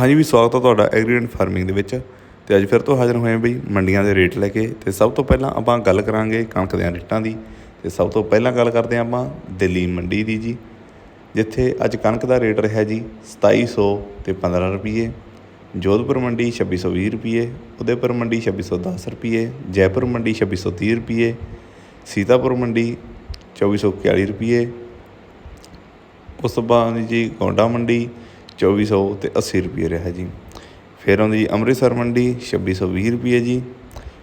ਹਾਂਜੀ ਵੀ ਸਵਾਗਤ ਹੈ ਤੁਹਾਡਾ ਐਗਰੀਕਲਚਰ ਫਾਰਮਿੰਗ ਦੇ ਵਿੱਚ। ਤੇ ਅੱਜ ਫਿਰ ਤੋਂ ਹਾਜ਼ਰ ਹੋਏ ਹਾਂ ਬਈ ਮੰਡੀਆਂ ਦੇ ਰੇਟ ਲੈ ਕੇ। ਤੇ ਸਭ ਤੋਂ ਪਹਿਲਾਂ ਆਪਾਂ ਗੱਲ ਕਰਾਂਗੇ ਕਣਕ ਦੇ ਰੇਟਾਂ ਦੀ। ਤੇ ਸਭ ਤੋਂ ਪਹਿਲਾਂ ਗੱਲ ਕਰਦੇ ਹਾਂ ਆਪਾਂ ਦਿੱਲੀ ਮੰਡੀ ਦੀ ਜੀ, ਜਿੱਥੇ ਅੱਜ ਕਣਕ ਦਾ ਰੇਟ ਰਿਹਾ ਜੀ 2700 ਤੇ 15 ਰੁਪਏ ਜੋਧਪੁਰ ਮੰਡੀ 2620 ਰੁਪਏ ਉਦੈਪੁਰ ਮੰਡੀ 2610 ਰੁਪਏ ਜੈਪੁਰ ਮੰਡੀ 2630 ਰੁਪਏ ਸੀਤਾਪੁਰ ਮੰਡੀ 2441 ਰੁਪਏ ਉਸ ਤੋਂ ਬਾਅਦ ਜੀ ਗੋਂਡਾ ਮੰਡੀ ਚੌਵੀ ਸੌ ਅਤੇ ਅੱਸੀ ਰੁਪਈਏ ਰਿਹਾ ਜੀ। ਫਿਰ ਆਉਂਦੀ ਅੰਮ੍ਰਿਤਸਰ ਮੰਡੀ, ਛੱਬੀ ਸੌ ਵੀਹ ਰੁਪਈਏ ਜੀ।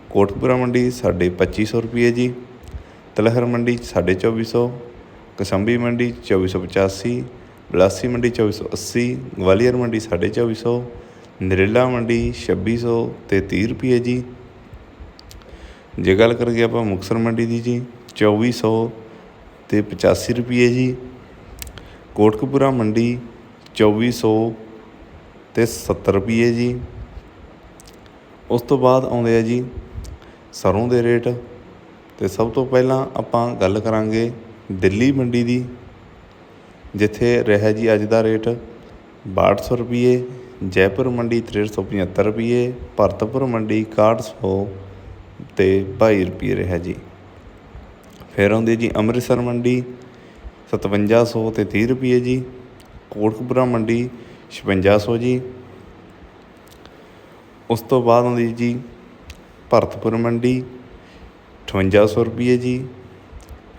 ਕੋਟਪੁਰਾ ਮੰਡੀ ਸਾਡੇ ਪੱਚੀ ਸੌ ਰੁਪਈਏ ਜੀ। ਤਲਹਰ ਮੰਡੀ 2450 ਕਸੰਬੀ ਮੰਡੀ 2485 ਬਲਾਸੀ ਮੰਡੀ 2480 ਗਵਾਲੀਅਰ ਮੰਡੀ 2450 ਨਰੇਲਾ ਮੰਡੀ 2600 ਤੇ 30 ਰੁਪਏ ਜੀ। ਜੇ ਗੱਲ ਕਰੀਏ ਆਪਾਂ ਮੁਕਤਸਰ ਮੰਡੀ ਦੀ ਜੀ 2400 ਤੇ 85 ਰੁਪਏ ਜੀ। ਕੋਟਕਪੂਰਾ ਮੰਡੀ ਚੌਵੀ ਸੌ ਅਤੇ ਸੱਤਰ ਰੁਪਈਏ ਜੀ। ਉਸ ਤੋਂ ਬਾਅਦ ਆਉਂਦੇ ਆ ਜੀ ਸਰ੍ਹੋਂ ਦੇ ਰੇਟ। ਅਤੇ ਸਭ ਤੋਂ ਪਹਿਲਾਂ ਆਪਾਂ ਗੱਲ ਕਰਾਂਗੇ ਦਿੱਲੀ ਮੰਡੀ ਦੀ, ਜਿੱਥੇ ਰਿਹਾ ਜੀ ਅੱਜ ਦਾ ਰੇਟ ਬਾਹਠ ਸੌ ਰੁਪਈਏ, ਜੈਪੁਰ ਮੰਡੀ 6375 ਰੁਪਏ ਭਰਤਪੁਰ ਮੰਡੀ 6100 ਤੇ 22 ਰੁਪਏ ਰਿਹਾ ਜੀ। ਫਿਰ ਆਉਂਦੀ ਜੀ ਅੰਮ੍ਰਿਤਸਰ ਮੰਡੀ 5700 ਤੇ 30 ਰੁਪਏ ਜੀ। ਕੋਟਕਪੁਰਾ ਮੰਡੀ 5600 ਜੀ। ਉਸ ਤੋਂ ਬਾਅਦ ਆਉਂਦੀ ਜੀ ਭਰਤਪੁਰ ਮੰਡੀ 5800 ਰੁਪਏ ਜੀ।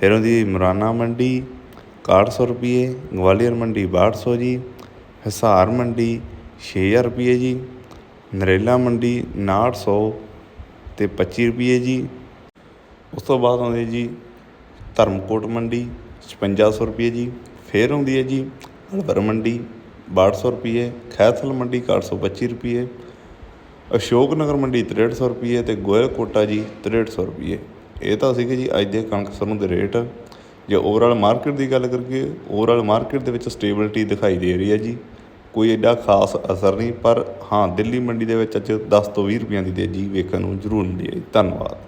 ਫਿਰ ਆਉਂਦੀ ਮੁਰਾਨਾ ਮੰਡੀ 6100 ਰੁਪਏ ਗਵਾਲੀਅਰ ਮੰਡੀ 6200 ਜੀ। ਹਿਸਾਰ ਮੰਡੀ 6000 ਰੁਪਏ ਜੀ। ਨਰੇਲਾ ਮੰਡੀ 5900 ਤੇ 25 ਰੁਪਏ ਜੀ। ਉਸ ਤੋਂ ਬਾਅਦ ਆਉਂਦੀ ਜੀ ਧਰਮਕੋਟ ਮੰਡੀ 5600 ਰੁਪਏ ਜੀ। ਫਿਰ ਆਉਂਦੀ ਹੈ ਜੀ ਅਲਵਰ ਮੰਡੀ 6200 ਰੁਪਏ ਖੈਥਲ ਮੰਡੀ 425 ਰੁਪਏ ਅਸ਼ੋਕ ਨਗਰ ਮੰਡੀ 6300 ਰੁਪਏ ਤੇ ਗੋਇਲ ਕੋਟਾ ਜੀ 6300 ਰੁਪਏ ਇਹ ਤਾਂ ਸੀਗੇ ਜੀ ਅੱਜ ਦੇ ਕਣਕ ਸਰੋਂ ਦੇ ਰੇਟ। ਜੇ ਓਵਰਆਲ ਮਾਰਕੀਟ ਦੀ ਗੱਲ ਕਰੀਏ ਓਵਰਆਲ ਮਾਰਕੀਟ ਦੇ ਵਿੱਚ ਸਟੇਬਿਲਿਟੀ ਦਿਖਾਈ ਦੇ ਰਹੀ ਹੈ ਜੀ। ਕੋਈ ਐਡਾ ਖਾਸ ਅਸਰ ਨਹੀਂ, ਪਰ ਹਾਂ, ਦਿੱਲੀ ਮੰਡੀ ਦੇ ਵਿੱਚ ਅੱਜ 10 ਤੋਂ 20 ਰੁਪਈਆਂ ਦੀ ਤੇਜ਼ੀ ਵੇਖਣ ਨੂੰ ਜ਼ਰੂਰ ਮਿਲੀ ਹੈ ਜੀ। ਧੰਨਵਾਦ।